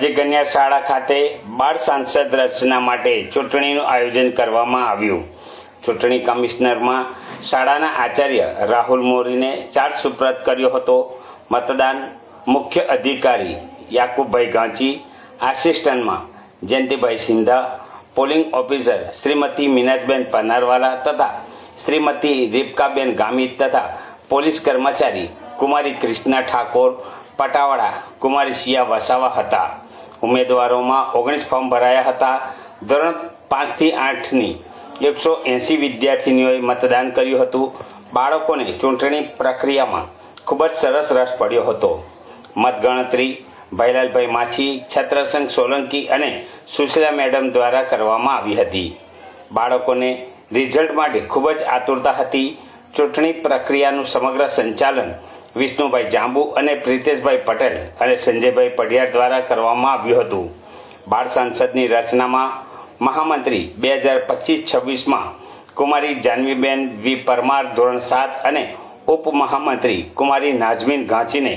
આજે કન્યા શાળા ખાતે બાળ સાંસદ રચના માટે ચૂંટણીનું આયોજન કરવામાં આવ્યું. ચૂંટણી કમિશનરમાં શાળાના આચાર્ય રાહુલ મોરીને ચાર્જ સુપ્રત કર્યો હતો. મતદાન મુખ્ય અધિકારી યાકુબભાઈ ગાંચી, આસિસ્ટન્ટમાં જયંતિભાઈ સિંધા, પોલિંગ ઓફિસર શ્રીમતી મિનાજબેન પનારવાલા તથા શ્રીમતી રીપકાબેન ગામિત તથા પોલીસ કર્મચારી કુમારી કૃષ્ણા ઠાકોર પટાવાડા કુમારી શિયા વસાવા હતા. ઉમેદવારોમાં ઓગણીસ ફોર્મ ભરાયા હતા. ધોરણ પાંચથી આઠની એકસો એંસી વિદ્યાર્થીનીઓએ મતદાન કર્યું હતું. બાળકોને ચૂંટણી પ્રક્રિયામાં ખૂબ જ સરસ રસ પડ્યો હતો. મતગણતરી ભૈલાલભાઈ માછી, છત્રસંઘ સોલંકી અને સુશીલા મેડમ દ્વારા કરવામાં આવી હતી. બાળકોને રિઝલ્ટ માટે ખૂબ જ આતુરતા હતી. ચૂંટણી પ્રક્રિયાનું સમગ્ર સંચાલન વિષ્ણુભાઈ જાંબુ અને પ્રિતેશભાઈ પટેલ અને સંજયભાઈ પઢિયાર દ્વારા કરવામાં આવ્યું હતું. બાળ સાંસદની રચનામાં મહામંત્રી બે હજાર પચીસ છવ્વીસમાં કુમારી જાનવીબેન વી પરમાર ધોરણ સાત અને ઉપમહામંત્રી કુમારી નાઝમીન ઘાંચીને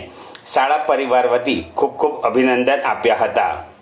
શાળા પરિવાર વતી ખૂબ ખૂબ અભિનંદન આપ્યા હતા.